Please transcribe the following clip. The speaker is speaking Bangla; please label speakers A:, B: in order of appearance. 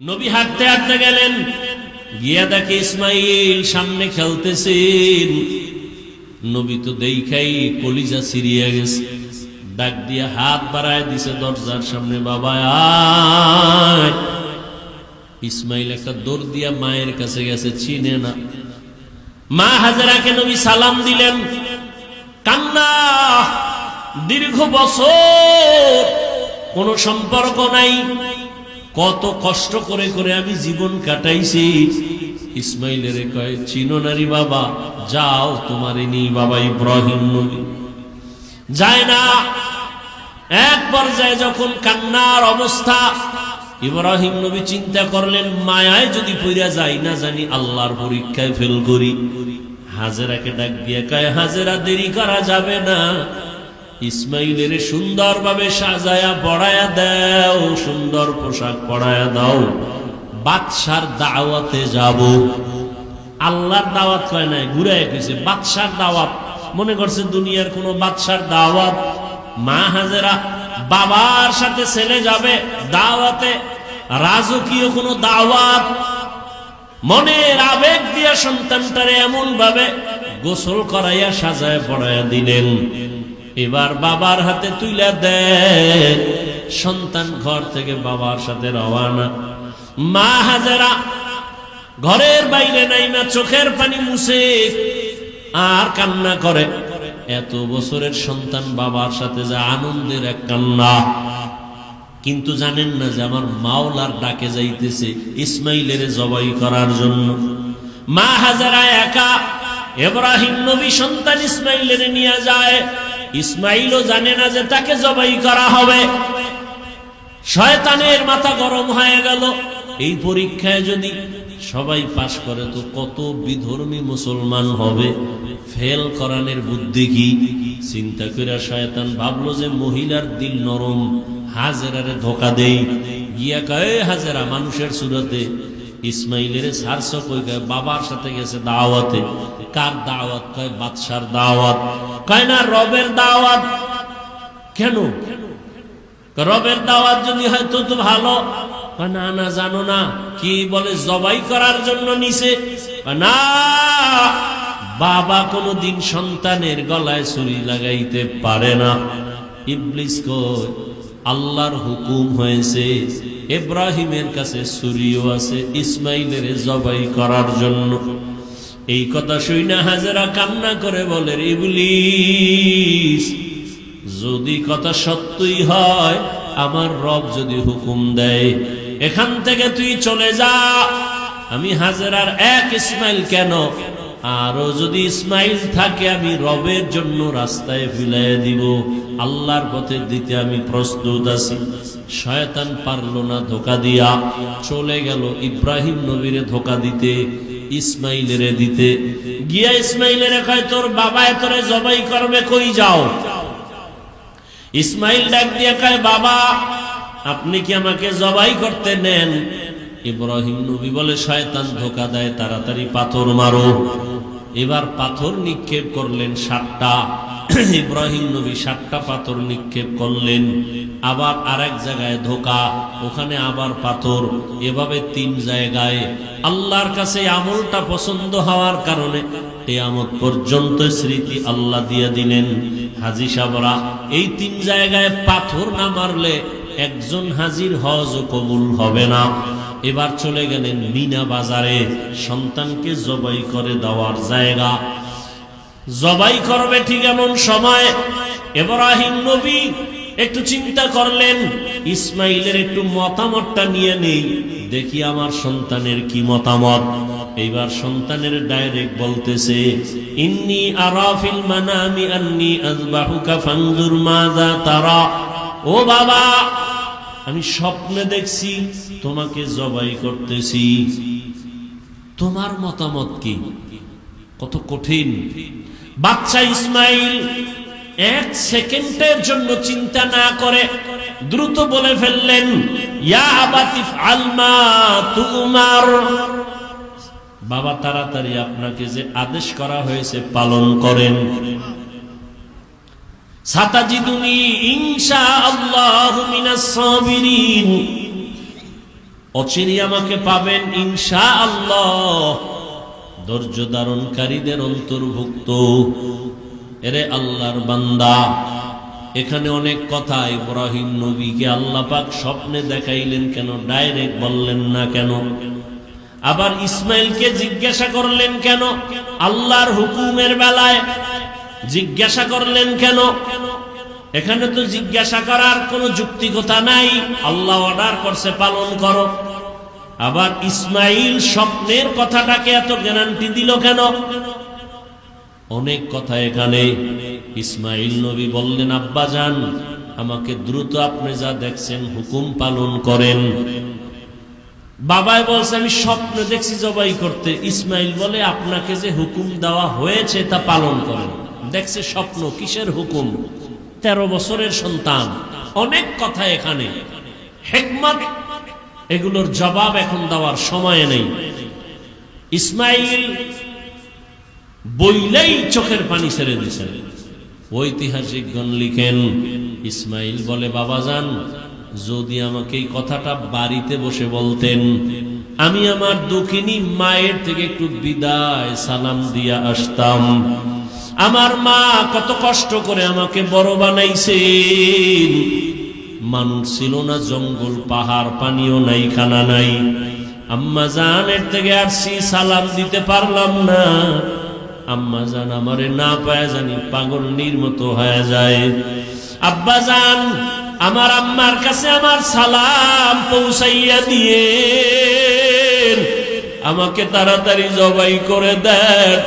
A: নবী হাঁটতে হাঁটতে গেলেন। গিয়া দেখে ইসমাইল সামনে খেলতেছেন। নবী তো দেখাই কলিজা সিরিয়া গেছে। ডাক দিয়া হাত বাড়ায় দিছে দরজার সামনে, বাবা ইসমাইল একটা দৌড় দিয়া মায়ের কাছে গেছে চিনে না। মা হাজারাকে নবী সালাম দিলেন, কান্না, দীর্ঘ বছর কোনো সম্পর্ক নাই। কত কষ্ট করে করে আমি জীবন কাটাইছি। ইসমাইলের কয়, চিনো নারী বাবা, যাও তোমার নি বাবা ইব্রাহিম নবী। যায় না। এক পর্যায়ে যখন কান্নার অবস্থা, ইব্রাহিম নবী চিন্তা করলেন, মায়ায় যদি পইরা যাই, না জানি আল্লাহর পরীক্ষায় ফেল করি। হাজেরাকে ডাক দিয়ে কয়, হাজেরা, দেরি করা যাবে না। ইসমাইলের সুন্দরভাবে সাজায়া পড়ায়া দাও, সুন্দর পোশাক পড়ায়া দাও। বাদশার দাওয়াতে যাব। আল্লাহর দাওয়াত কয় নাই ঘুরে গেছে বাদশার দাওয়াত। মনে করছে দুনিয়ার কোনো বাদশার দাওয়াত। মা হাজেরা বাবার সাথে ছেলে যাবে দাওয়াতে, রাজকীয় কোনো দাওয়াত। মনের আবেগ দিয়া সন্তানটারে এমন ভাবে গোসল করাইয়া সাজায় পড়াইয়া দিলেন। এবার বাবার হাতে তুইলা দেয় সন্তান ঘর থেকে বাবার সাথে রওয়ানা মা হাজারা, ঘরের বাইরে নাই না চোখের পানি মুছে। আর কান্না করে। এত বছরের সন্তান বাবার সাথে যা আনন্দের এক কান্না। কিন্তু জানেন না যে আমার মাওলার ডাকে যাইতেছে ইসমাইলের জবাই করার জন্য। মা হাজারা একা, এব্রাহিম নবী সন্তান ইসমাইলের নিয়ে যায়। ইসমাইলও জানে না যে তাকে জবাই করা হবে। শয়তানের মাথা গরম হয়ে গেল। এই পরীক্ষায় যদি সবাই পাশ করে, তো কত বিধর্মী মুসলমান হবে? ফেল করানের বুদ্ধি কি? চিন্তা করে শয়তান ভাবলো যে মহিলার দিল নরম, হাজেরারে ধোকা দেই। গিয়া কয়ে হাজেরা, মানুষের সুরতে। ইসমাইলের সারস কই বাবার সাথে গেছে দাওয়াতে। কার দাওয়াত? কয়, বাদশার দাওয়াত। কয় না, রবের দাওয়াত। কেন? রবের দাওয়াত যদি হয়তো তো ভালো। না না, জানো না। কি বলে, জবাই করার জন্য নিছে। না, বাবা কোনো দিন সন্তানের গলায় ছুরি লাগাইতে পারে না। ইবলিস কয়, আল্লাহর হুকুম হয়েছে, ইব্রাহিমের কাছে ছুরিও আছে, ইসমাইলের জবাই করার জন্য। এই কথা শুই না হাজারা কান্না করে বলে ইবলিস, যদি কথা সত্যই হয়, আমার রব যদি হুকুম দেয়, এখান থেকে তুই চলে যা। আমি হাজারার এক ইসমাইল কেন? আরও যদি ইসমাইল থাকে, আমি রবের জন্য রাস্তায় ফিলাই দিব। আল্লাহর পথে দিতে আমি প্রস্তুত আছি। শয়তান পারল না ধোকা দিয়া। চলে গেল ইব্রাহিম নবীরে ধোকা দিতে। ইসমাইলেরে দিতে। গিয়া ইসমাইলের কয়, তোর বাবায় তোরে জবাই করবে, কই যাও? ইসমাইল ডাক দিয়ে কয়, বাবা, আপনি কি আমাকে জবাই করতে নেন? ইব্রাহিম নবী বলে, শয়তান ধোকা দেয়, তাড়াতাড়ি পাথর মারো। এবার পাথর নিক্ষেপ করলেন সাতটা। ইব্রাহিম নবী সাতটা পাথর নিক্ষেপ করলেন, আবার আরেক জায়গায় ধোকা, ওখানে আবার পাথর, এভাবে তিন জায়গায়। আল্লাহর কাছে আমলটা পছন্দ হওয়ার কারণে কেয়ামত পর্যন্ত স্মৃতি আল্লাহ দিয়ে দিলেন। হাজি সাবরা, এই তিন জায়গায় পাথর না মারলে একজন হাজির হজ কবুল হবে না। এবার চলে গেলেন মিনা বাজারে, সন্তানকে জবাই করে দেওয়ার জায়গা। জবাই করবে ঠিক এমন সময়। এব্রাহিম নবী একটু চিন্তা করলেন, ইসমাইলের একটু মতামতটা নিয়ে নেই। দেখি আমার সন্তানের কি মতামত। এইবার সন্তানের ডাইরেক্ট বলতেছে, ইন্নি আরাফিল মানামি আন্নি আযবাহুকা ফানজুর মাযা তারা। ও বাবা, আমি স্বপ্নে দেখছি, তোমাকে জবাই করতেছি। তোমার মতামত কি? কত কঠিন। বাচ্চা ইসমাইল এক সেকেন্ডের জন্য চিন্তা না করে দ্রুত বলে ফেললেন বাবা তাড়াতাড়ি আপনাকে যে আদেশ করা হয়েছে পালন করেন। সাতাজিদুনি ইনশা আল্লাহ অচিরি আমাকে পাবেন ইনশা আল্লাহ ধৈর্য ধারণকারীদের অন্তর্ভুক্ত। এরে আল্লাহর বান্দা, এখানে অনেক কথা ইব্রাহিম নবীকে আল্লাহ পাক স্বপ্নে দেখাইলেন কেন, ডাইরেক্ট বললেন না কেন? আবার ইসমাইলকে জিজ্ঞাসা করলেন কেন? আল্লাহর হুকুমের বেলায় জিজ্ঞাসা করলেন কেন? এখানে তো জিজ্ঞাসা করার কোনো যুক্তিকতা নাই। আল্লাহ অর্ডার করছে, পালন করো। আবার ইসমাইল স্বপ্নের কথাটাকে এত গ্যারান্টি দিল কেন? অনেক কথা এখানে। ইসমাইল নবী বললেন, আব্বা যান, আমাকে দ্রুত আপনি যা দেখছেন হুকুম পালন করেন। বাবাই বলছে, আমি স্বপ্ন দেখছি জবাই করতে। ইসমাইল বলে, আপনাকে যে হুকুম দেওয়া হয়েছে তা পালন করেন। দেখছে স্বপ্ন, কিসের হুকুম? তেরো বছরের সন্তান। অনেক কথা এখানে। হেকমত এগুলোর জবাব এখন দেওয়ার সময় নেই। ইসমাইল বইলেই চোখের পানি ছেড়ে দিয়েছেন ঐতিহাসিকগণ লিখেন, ইসমাইল বলে, বাবা যান যদি আমাকে এই কথাটা বাড়িতে বসে বলতেন, আমি আমার দক্ষিণী মায়ের থেকে একটু বিদায় সালাম দিয়া আসতাম। আমার মা কত কষ্ট করে আমাকে বড় বানাইছেন। মানুষ ছিল না, জঙ্গল, পাহাড়, পানিও নাই, খানা নাই। আম্মা জানের থেকে আসছি সালাম দিতে পারলাম না। আম্মা জান আমারে না পায় জানি পাগল নির্মত হয়ে যায়। আব্বা জান আমার আম্মার কাছে আমার সালাম পৌঁছাইয়া দিয়ে আমাকে তাড়াতাড়ি জবাই করে দেন।